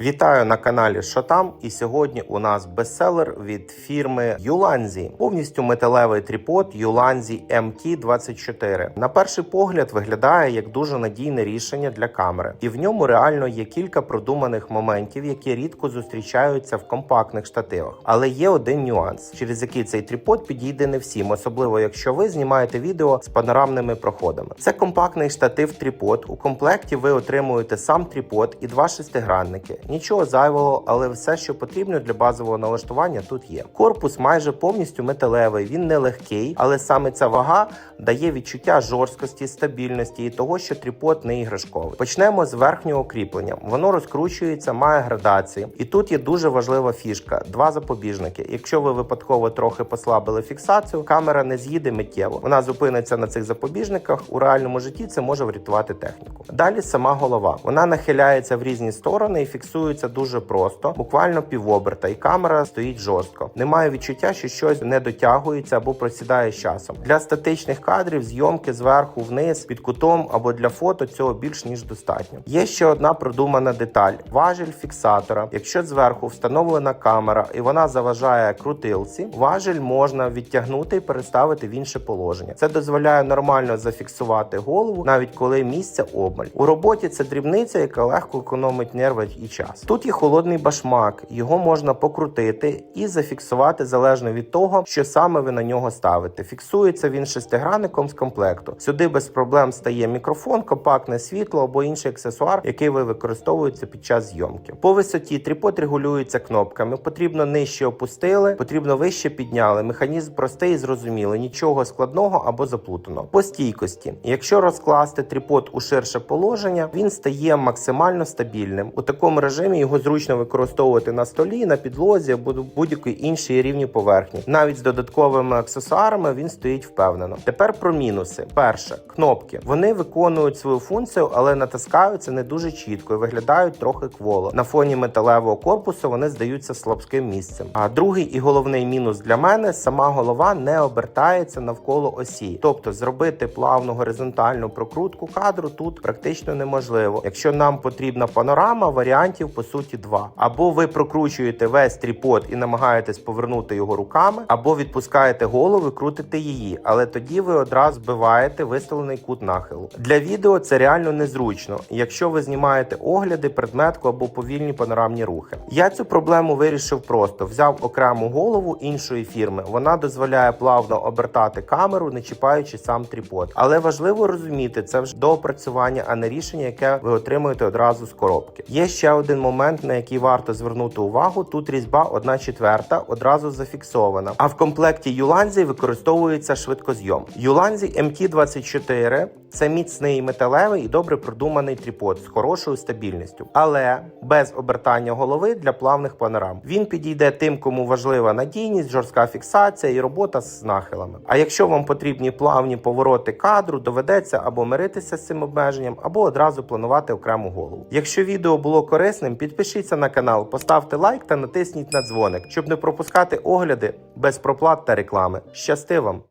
Вітаю на каналі Що там? І сьогодні у нас бестселер від фірми Юланзі. Повністю металевий трипод Юланзі MT24. На перший погляд виглядає як дуже надійне рішення для камери, і в ньому реально є кілька продуманих моментів, які рідко зустрічаються в компактних штативах. Але є один нюанс, через який цей трипод підійде не всім, особливо якщо ви знімаєте відео з панорамними проходами. Це компактний штатив трипод. У комплекті ви отримуєте сам трипод і два шестигранники. Нічого зайвого, але все, що потрібно для базового налаштування, тут є. Корпус майже повністю металевий, він не легкий, але саме ця вага дає відчуття жорсткості, стабільності і того, що трипод не іграшковий. Почнемо з верхнього кріплення. Воно розкручується, має градації, і тут є дуже важлива фішка: два запобіжники. Якщо ви випадково трохи послабили фіксацію, камера не з'їде миттєво. Вона зупиниться на цих запобіжниках. У реальному житті це може врятувати техніку. Далі сама голова. Вона нахиляється в різні сторони і фіксується дуже просто, буквально півоберта, і камера стоїть жорстко. Немає відчуття, що щось не дотягується або просідає з часом. Для статичних кадрів зйомки зверху вниз під кутом або для фото цього більш ніж достатньо. Є ще одна продумана деталь: важіль фіксатора. Якщо зверху встановлена камера і вона заважає крутилці, важіль можна відтягнути і переставити в інше положення. Це дозволяє нормально зафіксувати голову, навіть коли місця обмаль. У роботі це дрібниця, яка легко економить нерви і час. Тут є холодний башмак, його можна покрутити і зафіксувати залежно від того, що саме ви на нього ставите. Фіксується він шестигранником з комплекту. Сюди без проблем стає мікрофон, компактне світло або інший аксесуар, який ви використовуєте під час зйомки. По висоті трипод регулюється кнопками. Потрібно нижче опустили, потрібно вище підняли. Механізм простий і зрозумілий, нічого складного або заплутаного. По стійкості, якщо розкласти трипод у ширше положення, він стає максимально стабільним. У такому режимі його зручно використовувати на столі, на підлозі або будь-якій іншій рівні поверхні. Навіть з додатковими аксесуарами він стоїть впевнено. Тепер про мінуси: перше кнопки. Вони виконують свою функцію, але натискаються не дуже чітко і виглядають трохи кволо. На фоні металевого корпусу вони здаються слабким місцем. А другий і головний мінус для мене сама голова не обертається навколо осі, тобто зробити плавну горизонтальну прокрутку кадру тут практично неможливо. Якщо нам потрібна панорама, варіантів по суті два: або ви прокручуєте весь тріпод і намагаєтесь повернути його руками, або відпускаєте голову, крутите її, але тоді ви одразу збиваєте виставлений кут нахилу. Для відео це реально незручно, якщо ви знімаєте огляди, предметку або повільні панорамні рухи. Я цю проблему вирішив просто: взяв окрему голову іншої фірми. Вона дозволяє плавно обертати камеру, не чіпаючи сам тріпод. Але важливо розуміти, це вже доопрацювання, а не рішення, яке ви отримуєте одразу з коробки. Є ще один момент, на який варто звернути увагу. Тут різьба 1 четверта одразу зафіксована. А в комплекті Юланзі використовується швидкозйом. Юланзі MT24 це міцний металевий і добре продуманий тріпод з хорошою стабільністю, але без обертання голови для плавних панорам. Він підійде тим, кому важлива надійність, жорстка фіксація і робота з нахилами. А якщо вам потрібні плавні повороти кадру, доведеться або миритися з цим обмеженням, або одразу планувати окрему голову. Якщо відео було корисним, підпишіться на канал, поставте лайк та натисніть на дзвоник, щоб не пропускати огляди без проплат та реклами. Щасти вам!